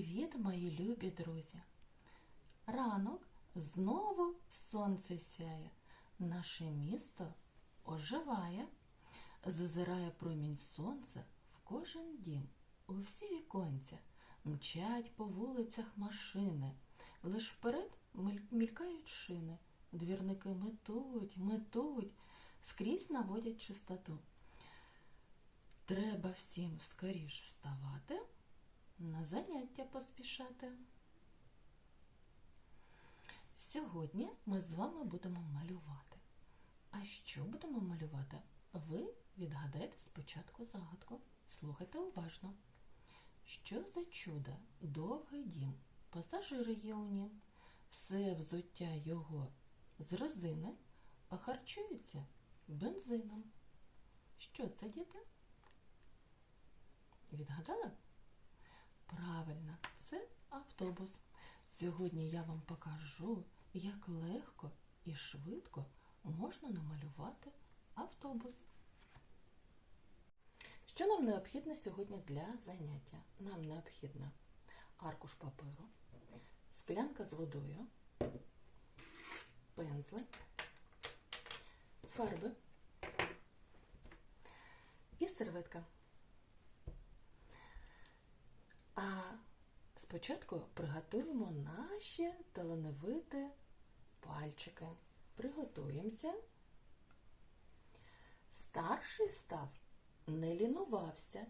Привіт, мої любі друзі! Ранок знову сонце сяє, наше місто оживає, зазирає промінь сонця в кожен дім, у всі віконця, мчать по вулицях машини, лиш вперед мількають шини, двірники метуть, метуть, скрізь наводять чистоту. Треба всім скоріш вставати, на заняття поспішати. Сьогодні ми з вами будемо малювати. А що будемо малювати? Ви відгадайте спочатку загадку. Слухайте уважно. Що за чудо? Довгий дім, пасажири є у нім, все взуття його з резини, а харчується бензином. Що це, діти? Відгадали? Правильно, це автобус. Сьогодні я вам покажу, як легко і швидко можна намалювати автобус. Що нам необхідно сьогодні для заняття? Нам необхідно аркуш паперу, склянка з водою, пензлик, фарби і серветка. А спочатку приготуємо наші талановиті пальчики. Приготуємося. Старший став, не лінувався,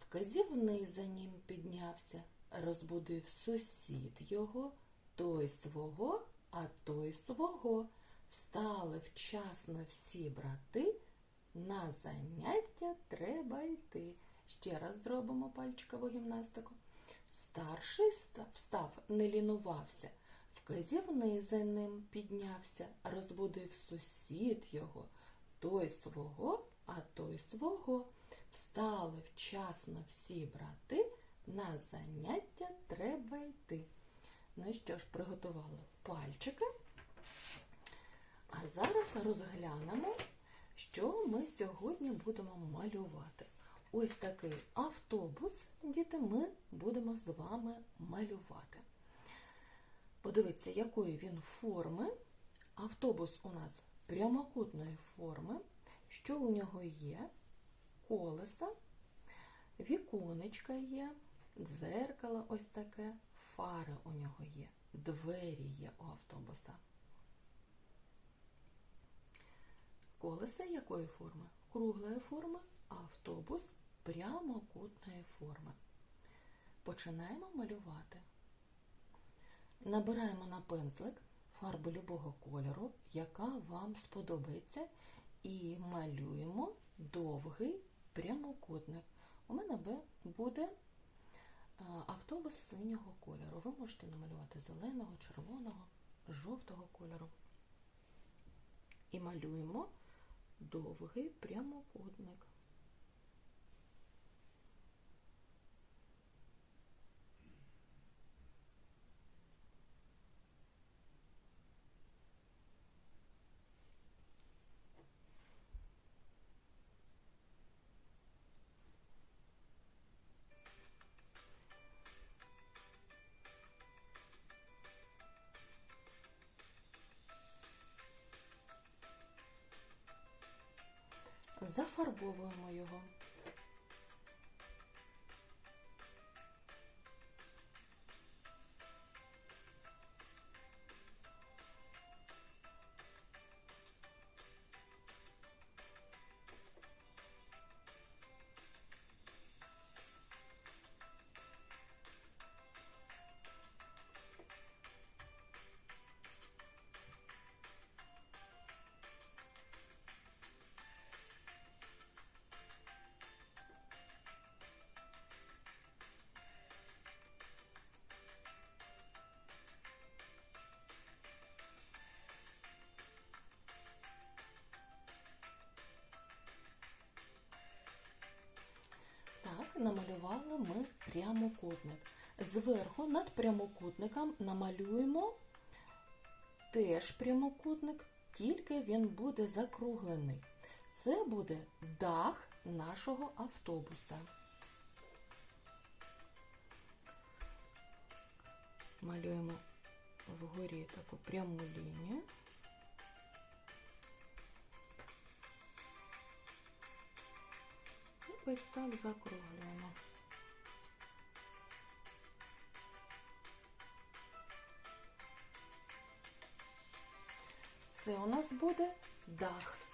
вказівний за ним піднявся, розбудив сусід його, той свого, а той свого. Встали вчасно всі брати, на заняття треба йти. Ще раз зробимо пальчикову гімнастику. Старший встав, не лінувався, вказівний за ним піднявся, розбудив сусід його, той свого, а той свого. Встали вчасно всі брати, на заняття треба йти. Ну що ж, приготували пальчики. А зараз розглянемо, що ми сьогодні будемо малювати. Ось такий автобус, діти, ми будемо з вами малювати. Подивіться, якої він форми. Автобус у нас прямокутної форми. Що у нього є? Колеса, віконечка є, дзеркало ось таке, фари у нього є, двері є у автобуса. Колеса якої форми? Круглої форми, автобус прямокутної форми. Починаємо малювати. Набираємо на пензлик фарбу любого кольору, яка вам сподобається, і малюємо довгий прямокутник. У мене буде е, автобус синього кольору. Ви можете намалювати зеленого, червоного, жовтого кольору. І малюємо довгий прямокутник. Зафарбовуємо його. Намалювали ми прямокутник. Зверху над прямокутником намалюємо теж прямокутник, тільки він буде закруглений. Це буде дах нашого автобуса. Малюємо вгорі таку пряму лінію. Ось так закруглюємо. Це у нас буде дах.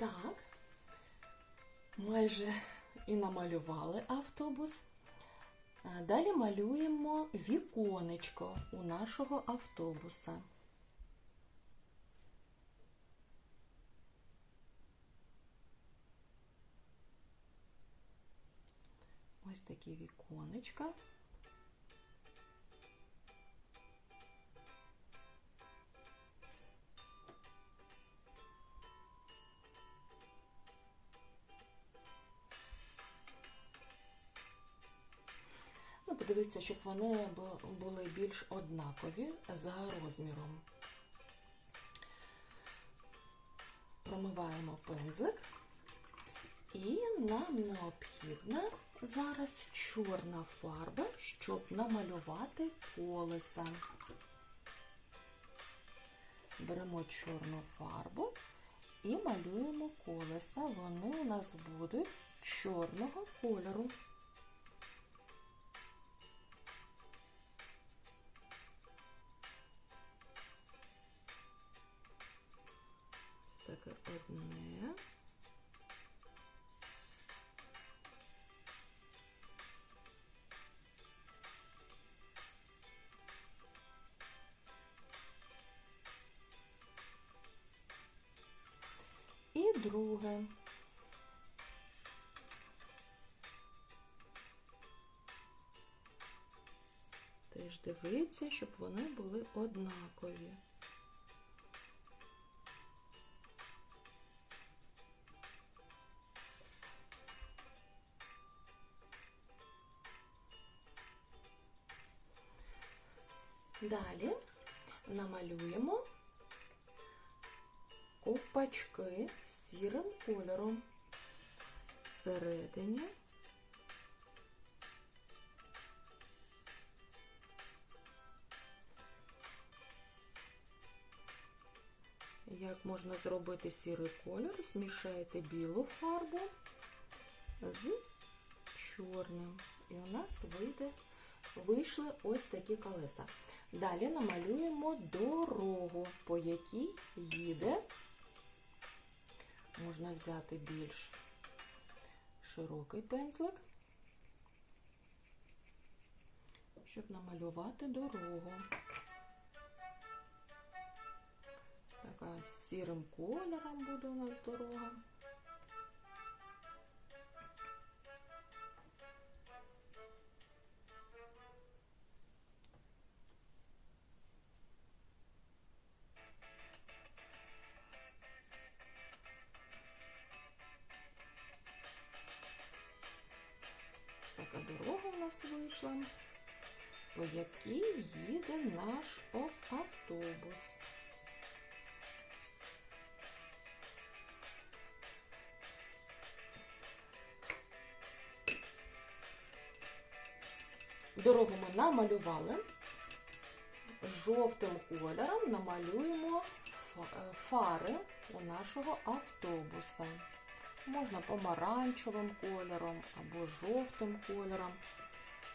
Так, майже і намалювали автобус. Далі малюємо віконечко у нашого автобуса. Ось такі віконечка. Ну, щоб вони були більш однакові за розміром. Промиваємо пензлик. І нам необхідна зараз чорна фарба, щоб намалювати колеса. Беремо чорну фарбу і малюємо колеса. Вони у нас будуть чорного кольору. Друге. Теж дивіться, щоб вони були однакові. Далі намалюємо ковпачки сірим кольором всередині. Як можна зробити сірий кольор? Змішайте білу фарбу з чорним. І у нас вийде, вийшли ось такі колеса. Далі намалюємо дорогу, по якій їде. Можна взяти більш широкий пензлик, щоб намалювати дорогу. Така сірим кольором буде у нас дорога. Вийшла, по якій їде наш автобус. Дорогу ми намалювали. Жовтим кольором намалюємо фари у нашого автобуса. Можна помаранчевим кольором або жовтим кольором.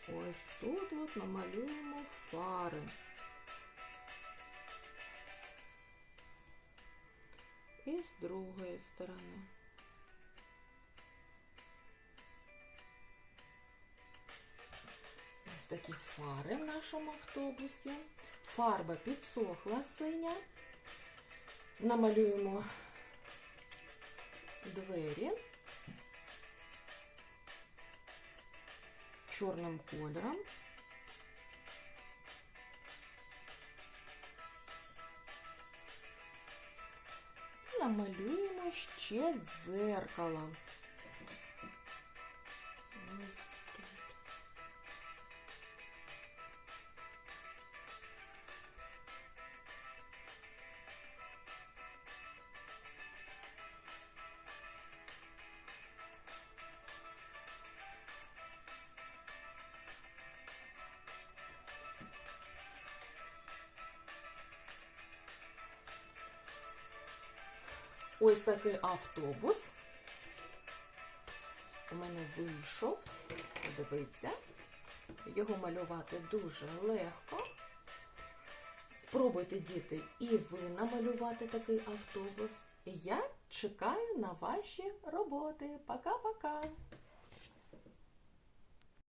Ось тут от намалюємо фари. І з другої сторони. Ось такі фари в нашому автобусі. Фарба підсохла синя. Намалюємо двері чорним кольором. Намалюємо ще дзеркало. Ось такий автобус. У мене вийшов. Подивіться. Його малювати дуже легко. Спробуйте, діти, і ви намалювати такий автобус. Я чекаю на ваші роботи. Пока-пока!